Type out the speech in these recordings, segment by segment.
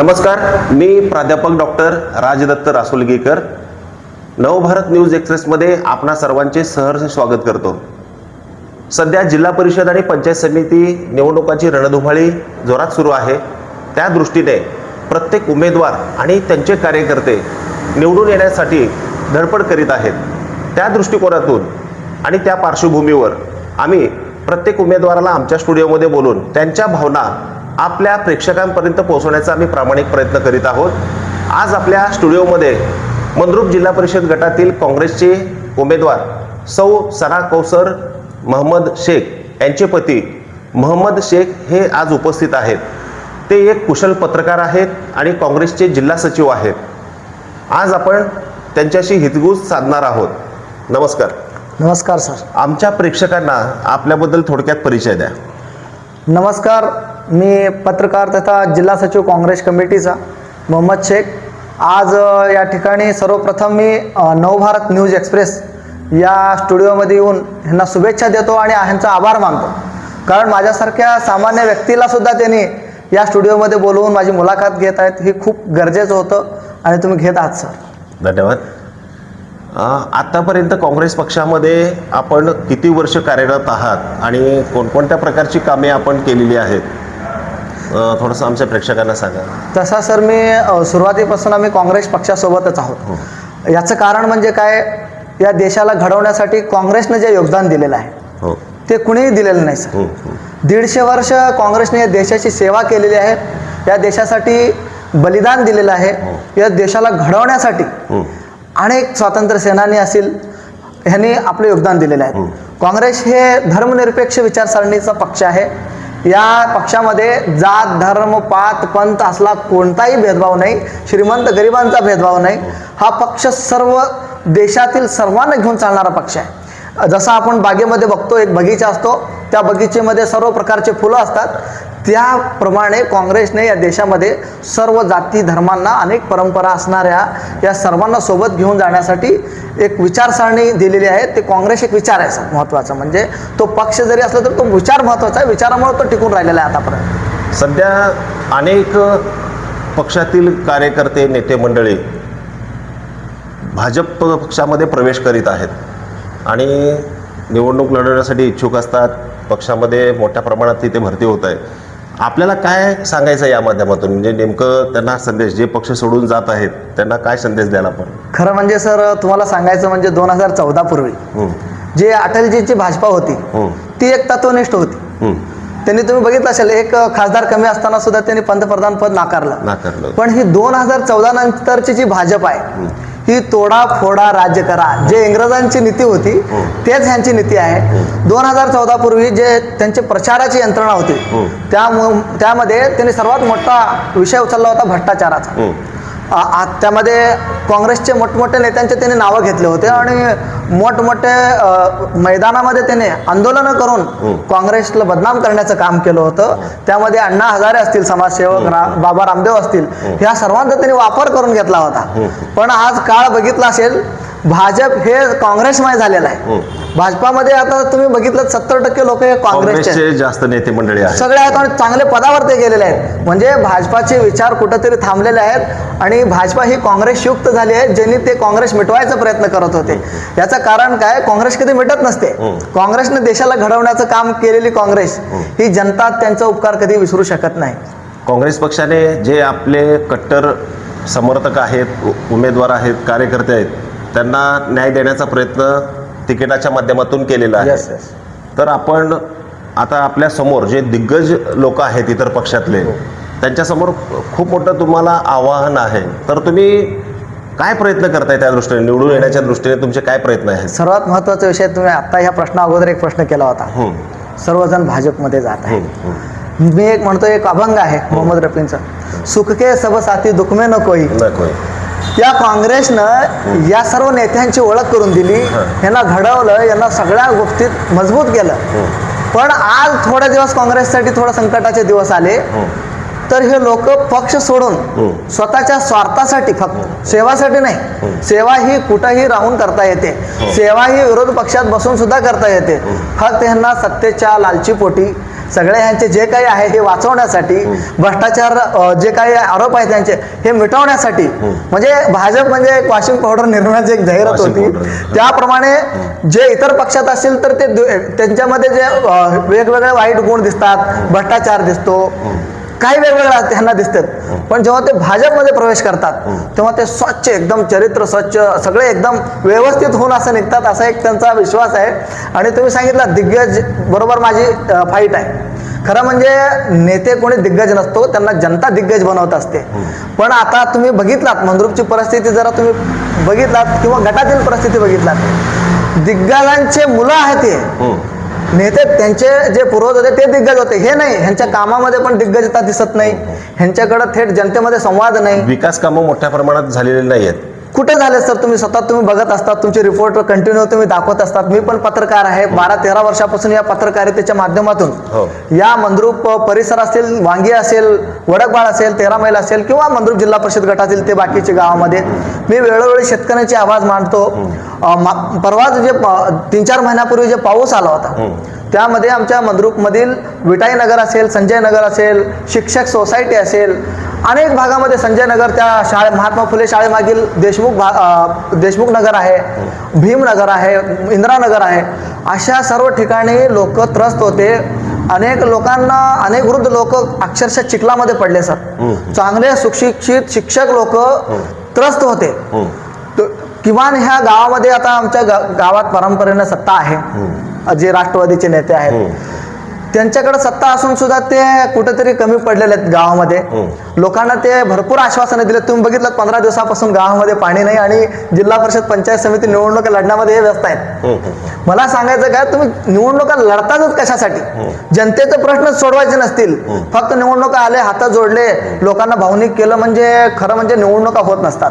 नमस्कार मी प्राध्यापक डॉक्टर राजदत्त रासोलगीकर. नवभारत न्यूज एक्सप्रेसमध्ये आपणा सर्वांचे सहर्ष स्वागत करतो. सध्या जिल्हा परिषद आणि पंचायत समिती निवडणुकांची रणधुमाळी जोरात सुरू आहे. त्या दृष्टीने प्रत्येक उमेदवार आणि त्यांचे कार्यकर्ते निवडून येण्यासाठी धडपड करीत आहेत. त्या दृष्टिकोनातून आणि त्या पार्श्वभूमीवर आम्ही प्रत्येक उमेदवाराला आमच्या स्टुडिओमध्ये बोलून त्यांच्या भावना आपल्या प्रेक्षकांपर्यंत पोहोचवण्याचा आम्ही प्रामाणिक प्रयत्न करीत आहोत. आज आपल्या स्टुडिओमध्ये मंद्रुप जिल्हा परिषद गटातील काँग्रेसचे उमेदवार सौ सना कौसर महम्मद शेख यांचे पती महम्मद शेख हे आज उपस्थित आहेत. ते एक कुशल पत्रकार आहेत आणि काँग्रेसचे जिल्हा सचिव आहेत. आज आपण त्यांच्याशी हितगुज साधणार आहोत. नमस्कार. नमस्कार सर. आमच्या प्रेक्षकांना आपल्याबद्दल थोडक्यात परिचय द्या. नमस्कार. मी पत्रकार तथा जिल्हा सचिव काँग्रेस कमिटीचा मोहम्मद शेख. आज या ठिकाणी सर्वप्रथम मी नवभारत न्यूज एक्सप्रेस या स्टुडिओमध्ये येऊन ह्यांना शुभेच्छा देतो आणि ह्यांचा आभार मानतो. कारण माझ्यासारख्या सामान्य व्यक्तीला सुद्धा त्यांनी या स्टुडिओमध्ये बोलवून माझी मुलाखत घेत आहेत हे खूप गरजेचं होतं आणि तुम्ही घेत आहात सर. धन्यवाद. आत्तापर्यंत काँग्रेस पक्षामध्ये आपण किती वर्ष कार्यरत आहात आणि कोणकोणत्या प्रकारची कामे आपण केलेली आहेत? थोडंसं आमच्या प्रेक्षकांना सांगा. तसा सर मी सुरुवातीपासून आम्ही काँग्रेस पक्षासोबतच आहोत. याचं कारण म्हणजे काय या देशाला घडवण्यासाठी काँग्रेसनं जे योगदान दिलेलं आहे हो. ते कुणीही दिलेलं नाही सर. हं, हं. दीडशे वर्ष काँग्रेसने या देशाची सेवा केलेली आहे या देशासाठी बलिदान दिलेलं आहे या देशाला घडवण्यासाठी हं. अनेक स्वातंत्र्य सेनानी असतील ह्यांनी आपले योगदान दिलेलं आहे. काँग्रेस हे धर्मनिरपेक्ष विचारसरणीचा पक्ष आहे. या पक्षामध्ये जात धर्म पात पंथ असला कोणताही भेदभाव नाही श्रीमंत गरिबांचा भेदभाव नाही. हा पक्ष सर्व देशातील सर्वांना घेऊन चालणारा पक्ष आहे. जसा आपण बागेमध्ये बघतो एक बगीचा असतो. त्या बगीचेमध्ये सर्व प्रकारचे फुलं असतात. त्याप्रमाणे काँग्रेसने या देशामध्ये सर्व जाती धर्मांना अनेक परंपरा असणाऱ्या या सर्वांना सोबत घेऊन जाण्यासाठी एक विचारसरणी दिलेली आहे. ते काँग्रेस एक विचार आहे सर महत्त्वाचा. म्हणजे तो पक्ष जरी असला तर तो विचार महत्त्वाचा आहे. विचारामुळे तो टिकून राहिलेला आहे आतापर्यंत. सध्या अनेक पक्षातील कार्यकर्ते नेते मंडळी भाजप पक्षामध्ये प्रवेश करीत आहेत आणि निवडणूक लढवण्यासाठी इच्छुक असतात. पक्षामध्ये मोठ्या प्रमाणात तिथे भरती होत आहे. आपल्याला काय सांगायचं या माध्यमातून? म्हणजे नेमकं त्यांना संदेश जे पक्ष सोडून जात आहेत त्यांना काय संदेश द्यायला आपण? खरं म्हणजे सर तुम्हाला सांगायचं म्हणजे दोन हजार चौदा पूर्वी जे अटलजींची भाजपा होती ती एक तत्वनिष्ठ होती. त्यांनी तुम्ही बघितलं असेल एक खासदार कमी असताना सुद्धा त्यांनी पंतप्रधान पद नाकारलं. नाकारलं. पण ही दोन हजार चौदा नंतरची जी भाजप आहे ही तोडा फोडा राज्य करा. जे इंग्रजांची नीती होती तेच ह्यांची नीती आहे. दोन हजार चौदा पूर्वी जे त्यांचे प्रचाराची यंत्रणा होती हं. त्या त्यामध्ये त्यांनी सर्वात मोठा विषय उचलला होता भ्रष्टाचाराचा. हं, त्यामध्ये काँग्रेसचे मोठमोठ्या नेत्यांचे त्यांनी नावं घेतले होते आणि मोठमोठे मैदानामध्ये त्याने आंदोलनं करून काँग्रेसला बदनाम करण्याचं काम केलं होतं. त्यामध्ये अण्णा हजारे असतील समाजसेवक रा बाबा रामदेव असतील ह्या सर्वांचा त्यांनी वापर करून घेतला होता. पण आज काळ बघितला असेल भाजप हे काँग्रेसमय झालेलं आहे. भाजपामध्ये आता तुम्ही बघितलं सत्तर टक्के लोक हे काँग्रेसचे जास्त नेते मंडळी आहेत. सगळे आहेत आणि चांगले पदावर ते गेलेले आहेत. म्हणजे भाजपाचे विचार कुठंतरी थांबलेले आहेत आणि भाजपा ही काँग्रेसयुक्त झाली आहे ज्यांनी ते काँग्रेस मिटवायचा प्रयत्न करत होते. याचं कारण काय? काँग्रेस कधी मिटत नसते. काँग्रेसने देशाला घडवण्याचं काम केलेली काँग्रेस ही. जनता त्यांचा उपकार कधी विसरू शकत नाही. काँग्रेस पक्षाने जे आपले कट्टर समर्थक आहेत उमेदवार आहेत कार्यकर्ते आहेत त्यांना न्याय देण्याचा प्रयत्न तिकिटाच्या माध्यमातून केलेला आहे. तर आपण आता आपल्यासमोर जे दिग्गज लोक आहेत इतर पक्षातले त्यांच्यासमोर खूप मोठं तुम्हाला आव्हान आहे. तर तुम्ही काय प्रयत्न करताय त्या दृष्टीने? निवडून येण्याच्या दृष्टीने तुमचे काय प्रयत्न आहेत? सर्वात महत्त्वाचा विषय तुम्ही आत्ता ह्या प्रश्ना अगोदर एक प्रश्न केला होता. हं, सर्वजण भाजपमध्ये जात आहे हं, हं. मी एक म्हणतो एक अभंग आहे मोहम्मद रफींचं. सुख के सब साथी दुख में न कोई नको या काँग्रेसनं या सर्व नेत्यांची ओळख करून दिली. यांना घडवलं यांना सगळ्या गोष्टीत मजबूत केलं. पण आज थोडे दिवस काँग्रेससाठी थोडं संकटाचे दिवस आले. तर हे लोक पक्ष सोडून स्वतःच्या स्वार्थासाठी फक्त सेवासाठी नाही. सेवा ही कुठंही राहून करता येते. सेवा ही विरोध पक्षात बसून सुद्धा करता येते. फक्त ह्यांना सत्तेच्या लालची पोटी सगळे ह्यांचे जे काही आहे हे वाचवण्यासाठी भ्रष्टाचार जे काही आरोप आहेत त्यांचे हे मिटवण्यासाठी म्हणजे भाजप म्हणजे एक वॉशिंग पावडर निर्माणाची एक जाहिरात होती. त्याप्रमाणे जे इतर पक्षात असतील तर ते त्यांच्यामध्ये जे वेगवेगळे वाईट गुण दिसतात भ्रष्टाचार दिसतो. काही वेगवेगळ्या त्यांना दिसतात. पण जेव्हा ते भाजपमध्ये प्रवेश करतात तेव्हा ते स्वच्छ एकदम चरित्र स्वच्छ सगळे एकदम व्यवस्थित होऊन असं निघतात असा एक त्यांचा विश्वास आहे. आणि तुम्ही सांगितलं दिग्गज बरोबर माझी फाईट आहे. खरं म्हणजे नेते कोणी दिग्गज नसतो त्यांना जनता दिग्गज बनवत असते. पण आता तुम्ही बघितलात मंद्रुपची परिस्थिती जरा तुम्ही बघितलात किंवा गटातील परिस्थिती बघितलात. दिग्गजांचे मुलं आहेत हे. नेते त्यांचे जे पूर्वज होते ते दिग्गज होते. हे नाही ह्यांच्या कामामध्ये पण दिग्गजता दिसत नाही. ह्यांच्याकडे थेट जनतेमध्ये संवाद नाही. विकास कामं मोठ्या प्रमाणात झालेले नाही आहेत कुठे झाले सर तुम्ही स्वतः तुम्ही बघत असतात तुमचे रिपोर्ट कंटिन्यू तुम्ही दाखवत असतात. मी पण पत्रकार आहे. बारा तेरा वर्षापासून या पत्रकारितेच्या हो. माध्यमातून या मंद्रुप परिसर असेल वांगी असेल वडकबाळ असेल तेरा मैल असेल किंवा मंद्रुप जिल्हा परिषद गटातील ते बाकीचे गावामध्ये मी वेळोवेळी शेतकऱ्यांची आवाज मांडतो. परवाच जे तीन चार महिन्यापूर्वी जे पाऊस आला होता त्यामध्ये आमच्या मंद्रुपमधील विटाई नगर असेल संजय नगर असेल शिक्षक सोसायटी असेल अनेक भागामध्ये संजय नगर त्या शाळे महात्मा फुले शाळेमागील देशमुख भा देशमुख नगर आहे भीमनगर आहे इंदिरानगर आहे. अशा सर्व ठिकाणी लोक त्रस्त होते. अनेक लोकांना अनेक वृद्ध लोक अक्षरशः चिखलामध्ये पडले सर. चांगले सुशिक्षित शिक्षक लोक त्रस्त होते. किमान ह्या गावामध्ये आता आमच्या गावात परंपरेनं सत्ता आहे. जे राष्ट्रवादीचे नेते आहेत. हो. त्यांच्याकडे सत्ता असून सुद्धा ते कुठेतरी कमी पडलेले आहेत गावामध्ये. लोकांना ते भरपूर आश्वासनं दिले तुम्ही बघितलं पंधरा दिवसापासून गावामध्ये पाणी नाही आणि जिल्हा परिषद पंचायत समिती निवडणुका लढण्यामध्ये हे व्यस्त आहेत. हम्म, हम्म. मला सांगायचं काय तुम्ही निवडणुका लढतातच कशासाठी? जनतेचे प्रश्न सोडवायचे नसतील. फक्त निवडणुका आले हात जोडले लोकांना भावनिक केलं म्हणजे खरं म्हणजे निवडणुका होत नसतात.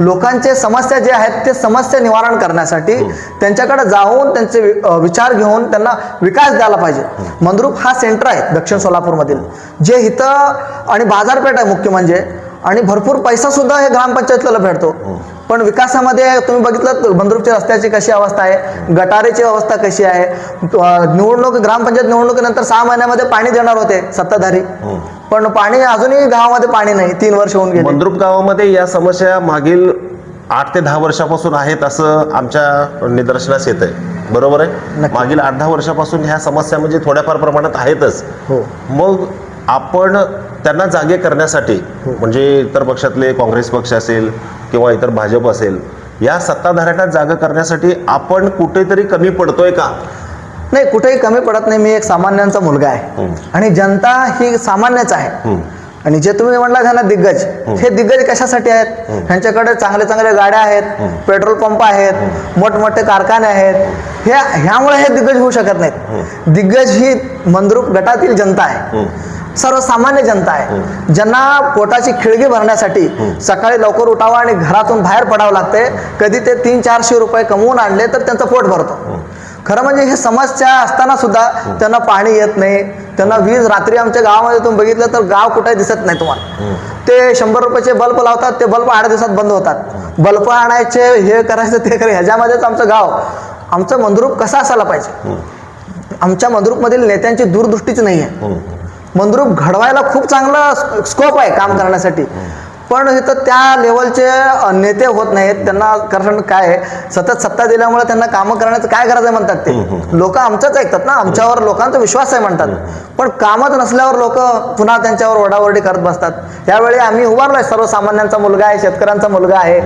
लोकांचे समस्या जे आहेत ते समस्या निवारण करण्यासाठी त्यांच्याकडे जाऊन त्यांचे विचार घेऊन त्यांना विकास द्यायला पाहिजे. मंद्रुप हा सेंटर आहे दक्षिण सोलापूरमधील जे इथं आणि बाजारपेठ आहे मुख्य म्हणजे आणि भरपूर पैसा सुद्धा हे ग्रामपंचायतीला भेटतो. पण विकासामध्ये तुम्ही बघितलं बंद्रूपच्या रस्त्याची कशी अवस्था आहे गटारीची अवस्था कशी आहे निवडणूक ग्रामपंचायत निवडणुकीनंतर सहा महिन्यामध्ये पाणी देणार होते सत्ताधारी. पण पाणी अजूनही गावामध्ये पाणी नाही तीन वर्ष होऊन गेले. मंद्रुप गावामध्ये या समस्या मागील आठ ते दहा वर्षापासून आहेत असं आमच्या निदर्शनास येत आहे बरोबर आहे. मागील आठ दहा वर्षापासून ह्या समस्या म्हणजे थोड्याफार प्रमाणात आहेतच. हो. मग आपण त्यांना जागे करण्यासाठी म्हणजे इतर पक्षातले काँग्रेस पक्ष असेल किंवा इतर भाजप असेल या सत्ताधाऱ्यांना जागा करण्यासाठी आपण कुठेतरी कमी पडतोय का? नाही कुठेही कमी पडत नाही. मी एक सामान्यांचा मुलगा आहे. आणि जनता ही सामान्यच आहे. आणि जे तुम्ही म्हणला त्यांना दिग्गज हे. दिग्गज कशासाठी आहेत? ह्यांच्याकडे चांगले चांगले गाड्या आहेत पेट्रोल पंप आहेत मोठमोठे कारखाने आहेत. हे ह्यामुळे हे दिग्गज होऊ शकत नाहीत. दिग्गज ही मंद्रुप गटातील जनता आहे. सर्वसामान्य जनता आहे. ज्यांना पोटाची खिळगी भरण्यासाठी सकाळी लवकर उठावं आणि घरातून बाहेर पडावं लागते कधी ते तीन चारशे रुपये कमवून आणले तर त्यांचं पोट भरतो. खरं म्हणजे हे समस्या असताना सुद्धा त्यांना पाणी येत नाही. त्यांना वीज रात्री आमच्या गावामध्ये तुम्ही बघितलं तर गाव कुठे दिसत नाही तुम्हाला. ते शंभर रुपयाचे बल्ब लावतात ते बल्ब आठ दिवसात बंद होतात. बल्ब आणायचे हे करायचं ते करायचं ह्याच्यामध्येच आमचं गाव. आमचं मंद्रूप कसा असायला पाहिजे? आमच्या मंद्रूपमधील नेत्यांची दूरदृष्टीच नाही आहे मंद्रूप घडवायला खूप चांगला स्कोप आहे काम करण्यासाठी. पण इथं त्या लेवलचे नेते होत नाहीत. त्यांना कारण काय आहे? सतत सत्ता दिल्यामुळे त्यांना कामं करण्याचं काय गरज आहे म्हणतात ते? लोक आमचंच ऐकतात ना. आमच्यावर लोकांचा विश्वास आहे म्हणतात. पण कामच नसल्यावर लोक पुन्हा त्यांच्यावर ओरडाओरडी करत बसतात. यावेळी आम्ही उभारलोय. सर्वसामान्यांचा मुलगा आहे शेतकऱ्यांचा मुलगा आहे.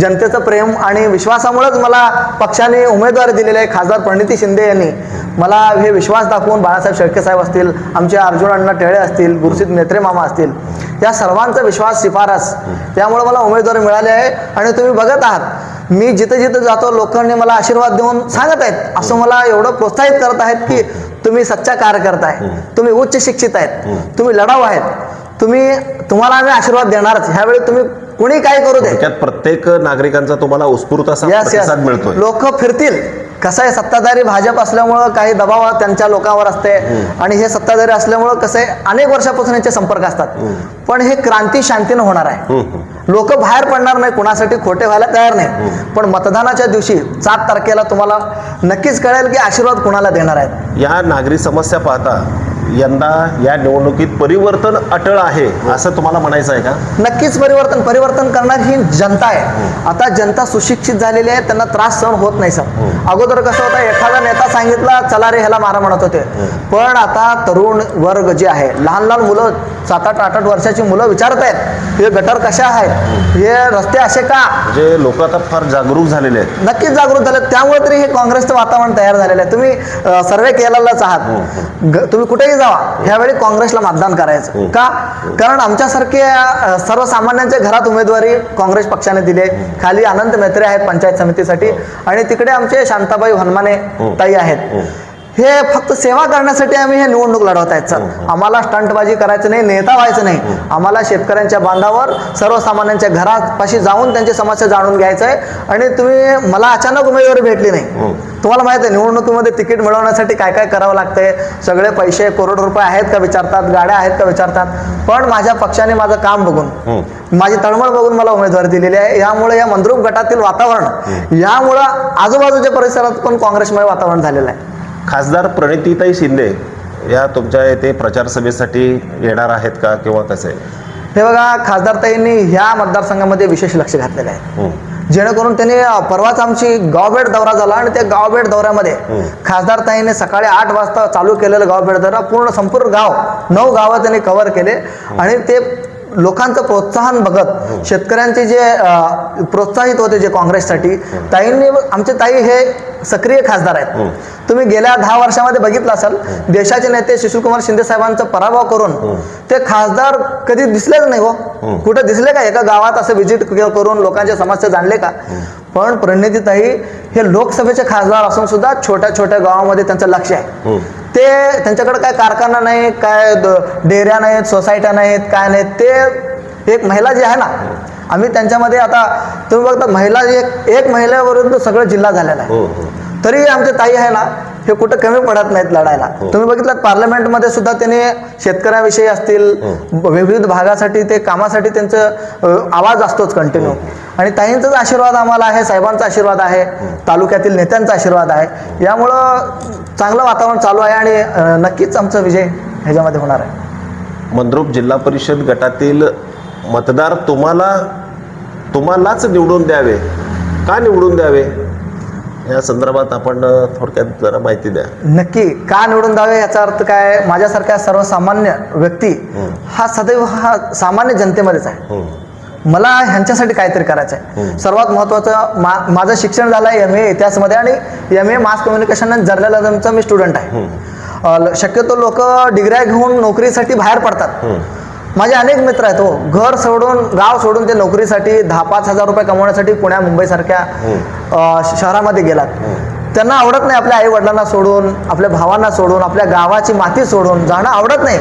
जनतेचं प्रेम आणि विश्वासामुळेच मला पक्षाने उमेदवारी दिलेली आहे खासदार प्रणिती शिंदे यांनी. मला हे विश्वास दाखवून बाळासाहेब शेळके साहेब असतील आमचे अर्जुन अण्णा टेळे असतील गुरुसिद्ध नेत्रे मामा असतील या सर्वांचा विश्वास शिफारस त्यामुळे मला उमेदवारी मिळाली आहे आणि तुम्ही बघत आहात. मी जिथे जिथे जातो लोकांनी मला आशीर्वाद देऊन सांगत आहेत. असं मला एवढं प्रोत्साहित करत आहेत की तुम्ही सच्चा कार्यकर्ता आहे तुम्ही उच्च शिक्षित आहेत. तुम्ही लढाऊ आहेत. तुम्ही तुम्हाला आम्ही आशीर्वाद देणारच. ह्यावेळी तुम्ही कुणी काय करू दे. त्यात प्रत्येक नागरिकांचा तुम्हाला उत्स्फूर्त असा प्रतिसाद मिळतोय. लोक फिरतील. कसं आहे सत्ताधारी भाजप असल्यामुळं काही दबाव त्यांच्या लोकांवर असते. आणि हे सत्ताधारी असल्यामुळं कसं आहे अनेक वर्षापासून यांचे संपर्क असतात. पण हे क्रांती शांतीनं होणार आहे. लोक बाहेर पडणार नाही कुणासाठी खोटे व्हायला तयार नाही. पण मतदानाच्या दिवशी सात तारखेला तुम्हाला नक्कीच कळेल की आशीर्वाद कुणाला देणार आहेत. या नागरी समस्या पाहता यंदा या निवडणुकीत परिवर्तन अटळ आहे असं तुम्हाला म्हणायचं आहे का? नक्कीच परिवर्तन परिवर्तन करणारी ही जनता आहे. आता जनता सुशिक्षित झालेली आहे त्यांना त्रास सहन होत नाही सर. अगोदर कसं होतं एखादा नेता सांगितला चला रे ह्याला मारा म्हणत होते. पण आता तरुण वर्ग जे आहे लहान लहान मुलं सात आठ आठ आठ वर्षाची मुलं विचारत आहेत हे गटर कशा आहेत? हे. रस्ते असे का? म्हणजे लोक आता फार जागरूक झालेले आहेत. नक्कीच जागृत झाले त्यामुळे तरी हे काँग्रेसचं वातावरण तयार झालेलं आहे. तुम्ही सर्वे केलेलाच आहात. तुम्ही कुठेही जावा. ह्यावेळी काँग्रेसला मतदान करायचं. का? कारण आमच्यासारखे अ, सर्वसामान्यांच्या घरात उमेदवारी काँग्रेस पक्षाने दिले खाली अनंत मेत्रे आहेत पंचायत समितीसाठी. आणि तिकडे आमचे शांताबाई हनुमाने ताई आहेत. हे फक्त सेवा करण्यासाठी आम्ही हे निवडणूक लढवत आहेत सर. आम्हाला स्टंटबाजी करायचं नाही नेता व्हायचं नाही. आम्हाला शेतकऱ्यांच्या बांधावर सर्वसामान्यांच्या घरापाशी जाऊन त्यांची समस्या जाणून घ्यायचं आहे. आणि तुम्ही मला अचानक उमेदवारी भेटली नाही. तुम्हाला माहिती आहे निवडणुकीमध्ये तिकीट मिळवण्यासाठी काय काय करावं लागतंय? सगळे पैसे करोड रुपये आहेत का विचारतात गाड्या आहेत का विचारतात? पण माझ्या पक्षाने माझं काम बघून माझी तळमळ बघून मला उमेदवारी दिलेली आहे. यामुळे या मंद्रुप गटातील वातावरण यामुळं आजूबाजूच्या परिसरात पण काँग्रेसमय वातावरण झालेलं आहे. खासदार प्रणितीताई शिंदे या तुमच्या येथे प्रचार सभेसाठी येणार आहेत का किंवा कसं? आहे हे बघा खासदारताईंनी ह्या मतदारसंघामध्ये विशेष लक्ष घातलेलं आहे. जेणेकरून त्यांनी परवाच आमची गावभेट दौरा झाला आणि त्या गावभेट दौऱ्यामध्ये खासदारताईने सकाळी आठ वाजता चालू केलेलं गावभेट दौरा पूर्ण संपूर्ण गाव नऊ गावं त्यांनी कव्हर केले आणि ते लोकांचं प्रोत्साहन बघत शेतकऱ्यांचे जे प्रोत्साहित होते जे काँग्रेससाठी ताईंनी आमचे ताई हे सक्रिय खासदार आहेत. तुम्ही गेल्या दहा वर्षामध्ये बघितलं असाल देशाचे नेते सुशीलकुमार शिंदे साहेबांचा पराभव करून ते खासदार कधी दिसलेच नाही हो. कुठे दिसले का एका गावात असं व्हिजिट करून लोकांच्या समस्या जाणले का? पण प्रणितीताई हे लोकसभेचे खासदार असून सुद्धा छोट्या छोट्या गावामध्ये त्यांचं लक्ष आहे. ते त्यांच्याकडे काय कारखाना नाही काय द- डेऱ्या नाहीत सोसायट्या नाहीत काय नाहीत ते एक महिला जी आहे ना आम्ही त्यांच्यामध्ये आता तुम्ही बघता महिला एक एक महिलेवरून सगळं जिल्हा झालेला आहे. तरी आमचे ताई आहे ना हे कुठं कमी पडत नाहीत लढायला. तुम्ही बघितलं पार्लमेंटमध्ये सुद्धा त्यांनी शेतकऱ्याविषयी असतील विविध भागासाठी ते कामासाठी त्यांचं आवाज असतोच कंटिन्यू आणि ताईंचाच आशीर्वाद आम्हाला आहे साहेबांचा आशीर्वाद आहे तालुक्यातील नेत्यांचा आशीर्वाद आहे. यामुळं चांगलं वातावरण चालू आहे आणि नक्कीच आमचा विजय ह्याच्यामध्ये होणार आहे. मंद्रुप जिल्हा परिषद गटातील मतदार तुम्हाला तुम्हालाच निवडून द्यावे. का निवडून द्यावे? या संदर्भात आपण थोडक्यात जरा माहिती द्या. नक्की का निवडून द्यावे याचा अर्थ काय? माझ्यासारख्या सर्वसामान्य व्यक्ती हा. सदैव हा सामान्य जनतेमध्येच आहे. मला ह्यांच्यासाठी काहीतरी करायचं आहे सर्वात महत्त्वाचं मा माझं शिक्षण झालं आहे एम ए इतिहासमध्ये आणि एम ए मास कम्युनिकेशन आणि जर्नलिझमचा मी स्टुडंट आहे. शक्यतो लोक डिग्र्या घेऊन नोकरीसाठी बाहेर पडतात. माझे अनेक मित्र आहेत हो. घर सोडून गाव सोडून ते नोकरीसाठी दहा पाच हजार रुपये कमवण्यासाठी पुण्या मुंबईसारख्या श- शहरामध्ये गेलात. त्यांना आवडत नाही आपल्या आई वडिलांना सोडून आपल्या भावांना सोडून आपल्या गावाची माती सोडून जाणं आवडत नाही.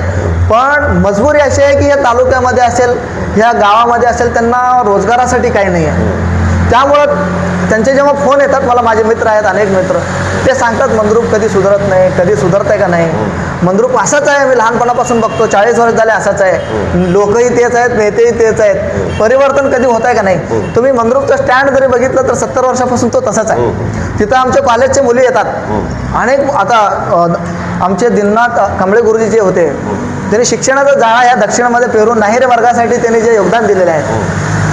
पण मजबुरी अशी आहे की या तालुक्यामध्ये असेल ह्या गावामध्ये असेल त्यांना रोजगारासाठी काही नाही आहे. त्यामुळं त्यांचे जेव्हा फोन येतात मला माझे मित्र आहेत अनेक मित्र ते सांगतात मंद्रूप कधी सुधारत नाही कधी सुधारतंय का नाही? मंद्रूप असाच आहे. मी लहानपणापासून बघतो. चाळीस वर्ष झाले असाच आहे. लोकही तेच आहेत नेतेही तेच आहेत. परिवर्तन कधी होत आहे का नाही? तुम्ही मंद्रूपचं स्टँड जरी बघितलं तर सत्तर वर्षापासून तो तसाच आहे. तिथं आमच्या कॉलेजचे मुली येतात. अनेक आता आमचे दिननाथ कांबळे गुरुजी जे होते त्यांनी शिक्षणाचा जाळा या दक्षिणमध्ये पेरून नाहीरे वर्गासाठी त्यांनी जे योगदान दिलेले आहे.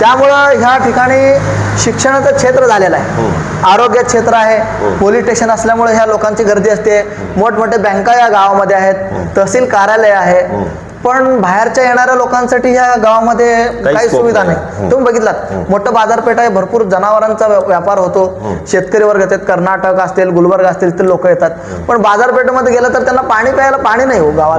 त्यामुळं ह्या ठिकाणी शिक्षणाचं क्षेत्र झालेलं आहे. आरोग्य क्षेत्र आहे. पोलीस स्टेशन असल्यामुळे ह्या लोकांची गर्दी असते. मोठमोठे बँका या गावामध्ये आहेत. तहसील कार्यालय आहे. पण बाहेरच्या येणाऱ्या लोकांसाठी ह्या गावामध्ये काही सुविधा नाही. तुम्ही बघितलात. मोठं बाजारपेठ आहे. भरपूर जनावरांचा व्या- व्यापार होतो. शेतकरी वर्ग येतात. कर्नाटक असतील गुलबर्ग असतील ते लोक येतात. पण बाजारपेठेमध्ये गेलं तर त्यांना पाणी प्यायला पाणी नाही हो गावात.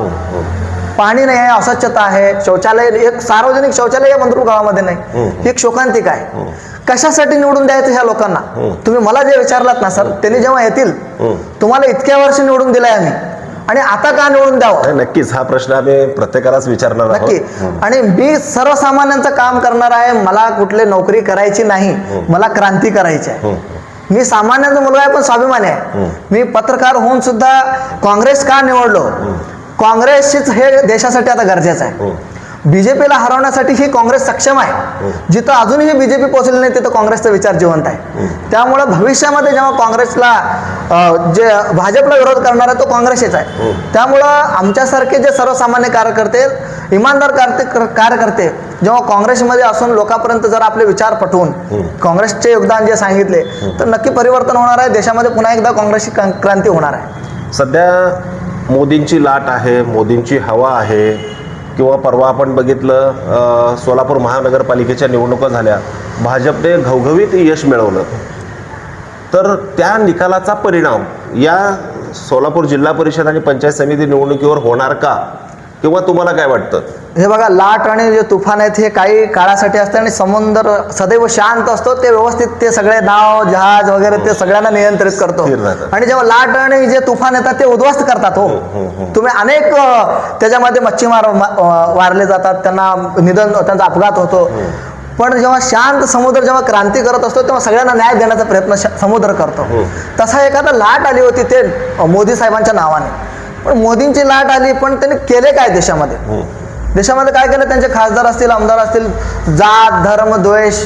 पाणी नाही आहे अस्वच्छता आहे. शौचालय एक सार्वजनिक शौचालय या मंद्रू गावामध्ये नाही. ही एक शोकांतिक आहे. कशासाठी निवडून द्यायचं ह्या लोकांना? तुम्ही मला जे विचारलात ना सर त्यांनी जेव्हा येतील तुम्हाला इतक्या वर्ष निवडून दिलाय आम्ही. आणि आता का निवडून द्यावं? नक्कीच हा प्रश्न आम्ही प्रत्येकालाच विचारणार नक्की. आणि मी सर्वसामान्यांचं काम करणार आहे. मला कुठले नोकरी करायची नाही. मला क्रांती करायची आहे. मी सामान्यांचा मुलगा आहे पण स्वाभिमानी आहे. मी पत्रकार होऊन सुद्धा काँग्रेस का निवडलो? काँग्रेसच हे देशासाठी आता गरजेचं आहे. बीजेपीला हरवण्यासाठी ही काँग्रेस सक्षम आहे. जिथं अजूनही बीजेपी पोहोचली नाही तिथं काँग्रेसचा विचार जिवंत आहे. त्यामुळं भविष्यामध्ये जेव्हा काँग्रेसला जे भाजपला विरोध करणारा तो काँग्रेसच आहे. त्यामुळं आमच्यासारखे जे सर्वसामान्य कार्यकर्ते इमानदार कार्य- कार्यकर्ते जेव्हा काँग्रेसमध्ये असून लोकांपर्यंत जर आपले विचार पटवून काँग्रेसचे योगदान जे सांगितले तर नक्की परिवर्तन होणार आहे. देशामध्ये पुन्हा एकदा काँग्रेसची क्रां- क्रांती होणार आहे. सध्या मोदींची लाट आहे मोदींची हवा आहे किंवा परवा आपण बघितलं सोलापूर महानगरपालिकेच्या निवडणुका झाल्या भाजपने घवघवीत यश मिळवलं. तर त्या निकालाचा परिणाम या सोलापूर जिल्हा परिषद आणि पंचायत समिती निवडणुकीवर होणार का? किंवा तुम्हाला काय वाटतं? हे बघा लाट आणि जे तुफान आहेत हे काही काळासाठी असते आणि समुद्र सदैव शांत असतो ते व्यवस्थित ते सगळे नाव जहाज वगैरे ते सगळ्यांना नियंत्रित करतो. आणि जेव्हा लाट आणि जे तुफान येतात ते उद्ध्वस्त करतात हो. तुम्ही अनेक त्याच्यामध्ये मच्छीमार वारले जातात त्यांना निधन त्यांचा अपघात होतो. पण जेव्हा शांत समुद्र जेव्हा क्रांती करत असतो तेव्हा सगळ्यांना न्याय देण्याचा प्रयत्न समुद्र करतो. तसा एखादा लाट आली होती ते मोदी साहेबांच्या नावाने. पण मोदींची लाट आली पण त्यांनी केले काय देशामध्ये? देशामध्ये काय केलं? त्यांचे खासदार असतील आमदार असतील जात धर्म द्वेष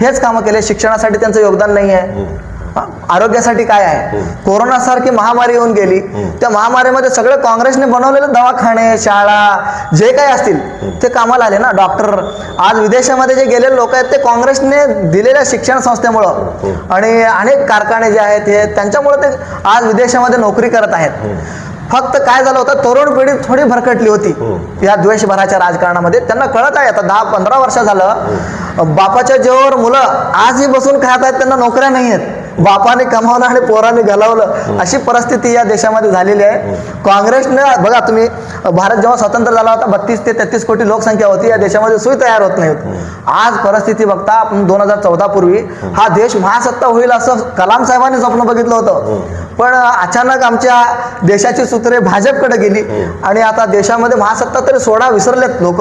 हेच कामं केले. शिक्षणासाठी त्यांचं योगदान नाही आहे. हा, आरोग्यासाठी काय आहे? कोरोना सारखी महामारी येऊन गेली. त्या महामारीमध्ये सगळे काँग्रेसने बनवलेले दवाखाने शाळा जे काही असतील ते कामाला आले ना? डॉक्टर आज विदेशामध्ये जे गेलेले लोक आहेत ते काँग्रेसने दिलेल्या शिक्षण संस्थेमुळं आणि अनेक कारखाने जे आहेत हे त्यांच्यामुळे ते आज विदेशामध्ये नोकरी करत आहेत. फक्त काय झालं होतं तरुण पिढी थोडी भरकटली होती. या द्वेषभराच्या राजकारणामध्ये. त्यांना कळत आहे आता दहा पंधरा वर्ष झालं बापाच्या जेव्हावर मुलं आजही बसून खात आहेत त्यांना नोकऱ्या नाही आहेत. बापाने कमावलं आणि पोराने घालवलं. अशी परिस्थिती या देशामध्ये झालेली आहे. काँग्रेसने बघा तुम्ही भारत जेव्हा स्वतंत्र झाला होता बत्तीस ते तेहतीस कोटी लोकसंख्या होती या देशामध्ये सुई तयार होत नाही होती. आज परिस्थिती बघता आपण दोन हजार चौदा पूर्वी हा. देश महासत्ता होईल असं कलाम साहेबांनी स्वप्न बघितलं होतं. पण अचानक आमच्या देशाची सूत्रे भाजपकडे गेली आणि आता देशामध्ये महासत्ता तरी सोडा विसरलेत लोक.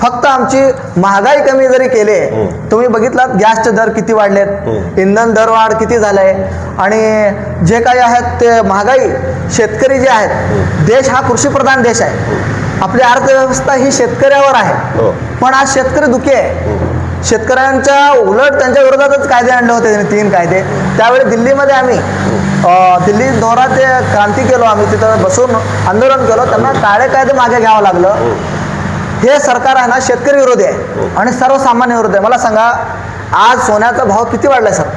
फक्त आमची महागाई कमी जरी केली तुम्ही बघितलात गॅसचे दर किती वाढलेत इंधन दरवाढ किती झालंय आणि जे काही आहेत ते महागाई शेतकरी जे आहेत देश हा कृषीप्रधान देश आहे. आपली अर्थव्यवस्था ही शेतकऱ्यावर आहे. हो. पण आज शेतकरी दुखी आहे. शेतकऱ्यांच्या उलट त्यांच्या विरोधातच कायदे आणले होते त्यांनी तीन कायदे. त्यावेळी दिल्लीमध्ये आम्ही दिल्ली दौरा ते क्रांती केलो आम्ही तिथं बसून आंदोलन केलं त्यांना काळे कायदे मागे घ्यावं लागलं. हे सरकार आहे ना शेतकरी विरोधी आहे आणि सर्वसामान्य विरोधी आहे. मला सांगा आज सोन्याचा भाव किती वाढलाय सर?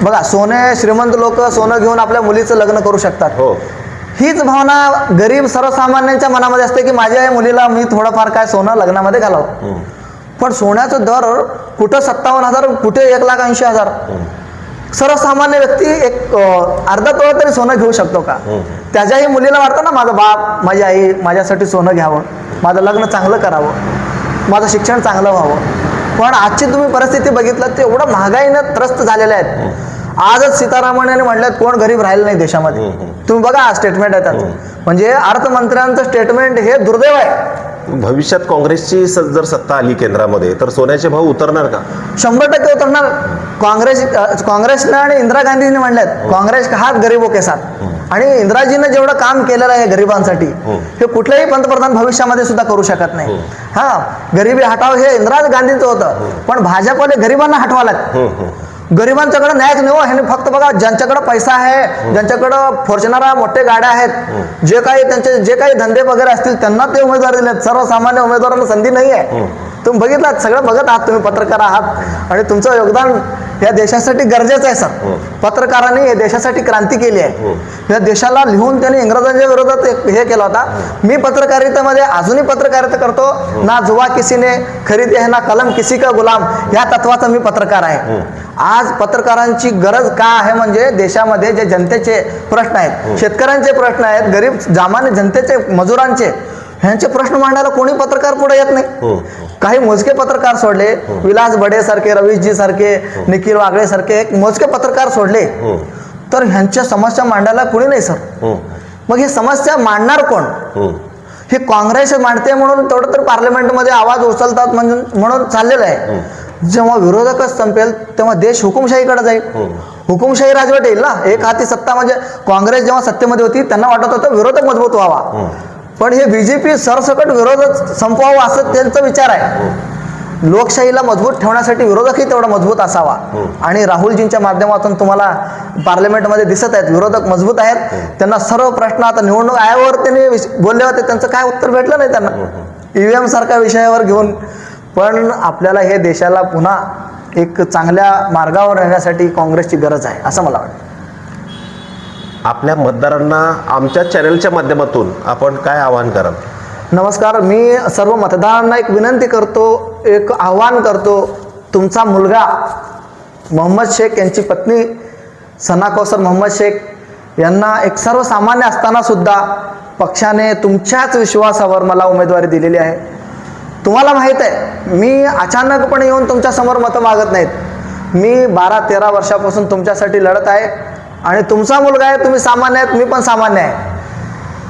बघा सोने श्रीमंत लोक सोनं घेऊन आपल्या मुलीचं लग्न करू शकतात. हो. हीच भावना गरीब सर्वसामान्यांच्या मनामध्ये असते की माझ्या मुलीला मी थोडंफार काय सोनं लग्नामध्ये घालावं. पण सोन्याचं दर कुठं सत्तावन्न हजार कुठे एक लाख ऐंशी हजार. सर्वसामान्य व्यक्ती एक अर्धा तोळा तरी सोनं घेऊ शकतो का? त्याच्याही मुलीला वाटतं ना माझं बाप माझी आई माझ्यासाठी सोनं घ्यावं माझं लग्न चांगलं करावं माझं शिक्षण चांगलं व्हावं. पण आजची तुम्ही परिस्थिती बघितलं ते एवढं महागाईनं त्रस्त झालेल्या आहेत. आजच सीतारामन यांनी म्हणलं कोण गरीब राहिलं नाही देशामध्ये. तुम्ही बघा स्टेटमेंट आहे त्याचं म्हणजे अर्थमंत्र्यांचं स्टेटमेंट हे दुर्दैव आहे. भविष्यात काँग्रेसची जर सत्ता आली केंद्रामध्ये तर सोन्याचे भाव उतरणार का? शंभर टक्के उतरणार. काँग्रेस काँग्रेसनं आणि इंदिरा गांधींनी म्हणलेत काँग्रेस का हात गरीबो के साथ? आणि इंदिराजीनं जेवढं काम केलेलं आहे गरिबांसाठी हे. कुठल्याही पंतप्रधान भविष्यामध्ये सुद्धा करू शकत नाही. हा. गरिबी हटाव हे इंदिरा गांधींचं होतं. पण भाजपवाले गरिबांना हटवालात गरिबांच्याकडे न्यायच नाही हो. ह्याने फक्त बघा ज्यांच्याकडे पैसा आहे ज्यांच्याकडं फॉर्च्युनर मोठे गाड्या आहेत जे काही त्यांचे जे काही धंदे वगैरे असतील त्यांना ते उमेदवार दिलेत. सर्वसामान्य उमेदवारांना संधी नाही आहे तुम्ही बघितलात सगळं बघत आहात तुम्ही पत्रकार आहात. आणि तुमचं योगदान या देशासाठी गरजेचं आहे सर. पत्रकारांनी या देशासाठी क्रांती केली आहे. या देशाला लिहून त्यांनी इंग्रजांच्या विरोधात हे केला होता. मी पत्रकारितेमध्ये अजूनही पत्रकारिता करतो. ना जुवा किसीने खरीदी आहे ना कलम किसी का गुलाम या तत्वाचा मी पत्रकार आहे. आज पत्रकारांची गरज का आहे म्हणजे देशामध्ये जे जनतेचे प्रश्न आहेत शेतकऱ्यांचे प्रश्न आहेत गरीब सामान्य जनतेचे मजुरांचे ह्यांचे प्रश्न मांडायला कोणी पत्रकार पुढे येत नाही. काही मोजके पत्रकार सोडले विलास बडे सारखे रवीशजी सारखे निखिल वागळे सारखे एक मोजके पत्रकार सोडले. तर ह्यांच्या समस्या मांडायला कोणी नाही सर. मग ही समस्या मांडणार कोण? ही. काँग्रेस मांडते म्हणून तेवढं तर पार्लमेंटमध्ये आवाज उचलतात म्हणून म्हणून चाललेलं आहे. जेव्हा विरोधकच संपेल तेव्हा देश हुकुमशाहीकडे जाईल. हुकुमशाही राजवट येईल ना? एक हाती सत्ता म्हणजे काँग्रेस जेव्हा सत्तेमध्ये होती त्यांना वाटत होतं विरोधक मजबूत व्हावा. पण हे बीजेपी सरसकट विरोधक संपवावं असं त्यांचा विचार आहे. लोकशाहीला मजबूत ठेवण्यासाठी विरोधकही तेवढा मजबूत असावा. आणि राहुलजींच्या माध्यमातून तुम्हाला पार्लमेंटमध्ये दिसत आहेत विरोधक मजबूत आहेत. त्यांना सर्व प्रश्न आता निवडणूक आयोगावर त्यांनी बोलले होते त्यांचं काय उत्तर भेटलं नाही त्यांना. ईव्हीएम सारख्या विषयावर घेऊन. पण आपल्याला हे देशाला पुन्हा एक चांगल्या मार्गावर नेण्यासाठी काँग्रेसची गरज आहे असं मला वाटतं. आपल्या मतदारांना आमच्या चॅनलच्या माध्यमातून आपण काय आवाहन कराल? नमस्कार मी सर्व मतदारांना एक विनंती करतो एक आव्हान करतो. तुमचा मुलगा मोहम्मद शेख यांची पत्नी सना कौसर मोहम्मद शेख यांना एक सर्वसामान्य असताना सुद्धा पक्षाने तुमच्याच विश्वासावर मला उमेदवारी दिलेली आहे. तुम्हाला माहीत आहे मी अचानकपणे येऊन तुमच्यासमोर मतं मागत नाहीत. मी बारा तेरा वर्षापासून तुमच्यासाठी लढत आहे. आणि तुमचा मुलगा आहे तुम्ही सामान्य आहेत मी पण सामान्य आहे.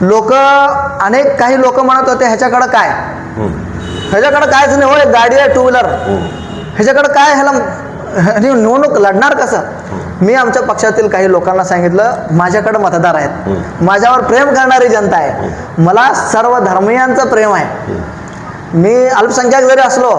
लोक अनेक काही लोक म्हणत होते ह्याच्याकडं काय? ह्याच्याकडं कायच नाही हो एक गाडी आहे टू व्हीलर ह्याच्याकडं काय ह्याला निवडणूक लढणार कसं? मी आमच्या पक्षातील काही लोकांना सांगितलं माझ्याकडे मतदार आहेत. माझ्यावर प्रेम करणारी जनता आहे. मला सर्व धर्मीयांचं प्रेम आहे. मी अल्पसंख्याक जरी असलो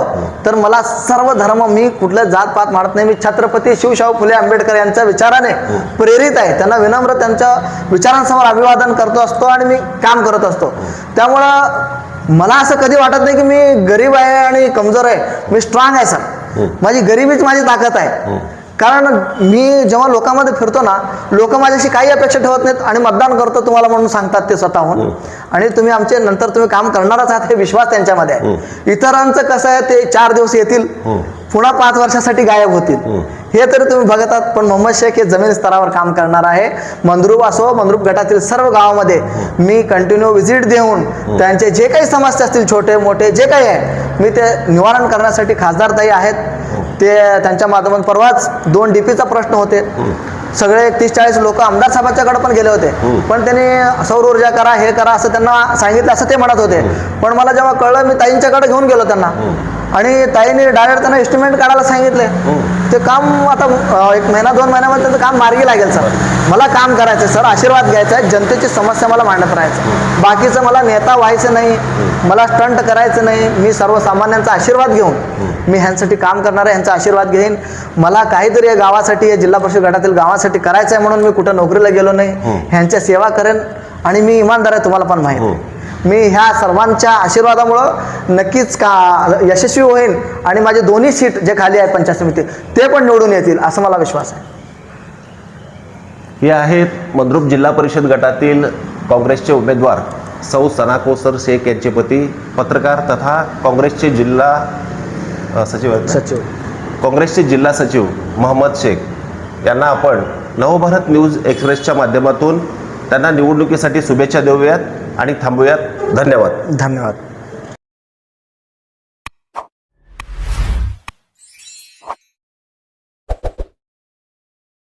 तर मला सर्व धर्म मी कुठल्या जात पात मानत नाही. मी छत्रपती शिवशाहू फुले आंबेडकर यांच्या विचाराने प्रेरित आहे. त्यांना विनम्र त्यांच्या विचारांसमोर अभिवादन करतो असतो आणि मी काम करत असतो. त्यामुळं मला असं कधी वाटत नाही की मी गरीब आहे आणि कमजोर आहे. मी स्ट्रॉंग आहे सर माझी गरिबीच माझी ताकद आहे. कारण मी जेव्हा लोकांमध्ये फिरतो ना लोक माझ्याशी काही अपेक्षा ठेवत नाहीत आणि मतदान करतो तुम्हाला म्हणून सांगतात ते स्वतःहून. आणि तुम्ही आमचे नंतर तुम्ही काम करणारच आहात हे विश्वास त्यांच्यामध्ये आहे. इतरांचं कसं आहे ते चार दिवस येतील पुन्हा पाच वर्षासाठी गायब होतील. हे तरी तुम्ही बघत आहात पण मोहम्मद शेख हे जमीन स्तरावर काम करणार आहे. मंद्रुप असो मंद्रुप गटातील सर्व गावामध्ये मी कंटिन्यू व्हिजिट देऊन त्यांचे जे काही समस्या असतील छोटे मोठे जे काही आहे मी ते निवारण करण्यासाठी खासदार ताई आहेत. ते त्यांच्या माध्यमातून परवाच दोन डीपीचा प्रश्न होते. सगळे तीस चाळीस लोक आमदार साहेबांच्याकडे पण गेले होते. पण त्यांनी सौर ऊर्जा करा हे करा असं त्यांना सांगितलं असं ते म्हणत होते. पण मला जेव्हा कळलं मी ताईंच्याकडे घेऊन गेलो त्यांना. आणि ताईने डायरेक्ट त्यांना एस्टिमेट काढायला सांगितले. ते काम आता एक महिना दोन महिन्यामध्ये त्याचं काम मार्गी लागेल सर. मला काम करायचं सर. आशीर्वाद घ्यायचा आहे. जनतेची समस्या मला मांडत राहायचं बाकीचं मला नेता व्हायचं नाही. मला स्टंट करायचं नाही. मी सर्वसामान्यांचा आशीर्वाद घेऊन मी ह्यांसाठी काम करणार आहे ह्यांचा आशीर्वाद घेईन. मला काहीतरी या गावासाठी या जिल्हा परिषद गटातील गावासाठी करायचं आहे म्हणून मी कुठं नोकरीला गेलो नाही. ह्यांच्या सेवा करेन आणि मी इमानदार आहे तुम्हाला पण माहिती आहे. मी ह्या सर्वांच्या आशीर्वादामुळं नक्कीच का यशस्वी होईन आणि माझे दोन्ही सीट जे खाली आहेत पंचायत समिती ते पण निवडून येतील असं मला विश्वास आहे. हे आहेत मंद्रुप जिल्हा परिषद गटातील काँग्रेसचे उमेदवार सौ सना कोसर शेख यांचे पती पत्रकार तथा काँग्रेसचे जिल्हा सचिव? सचिव. काँग्रेसचे जिल्हा सचिव मोहम्मद शेख. यांना आपण नवभारत न्यूज एक्सप्रेसच्या माध्यमातून त्यांना निवडणुकीसाठी शुभेच्छा देऊयात आणि थांबूयात. धन्यवाद. धन्यवाद.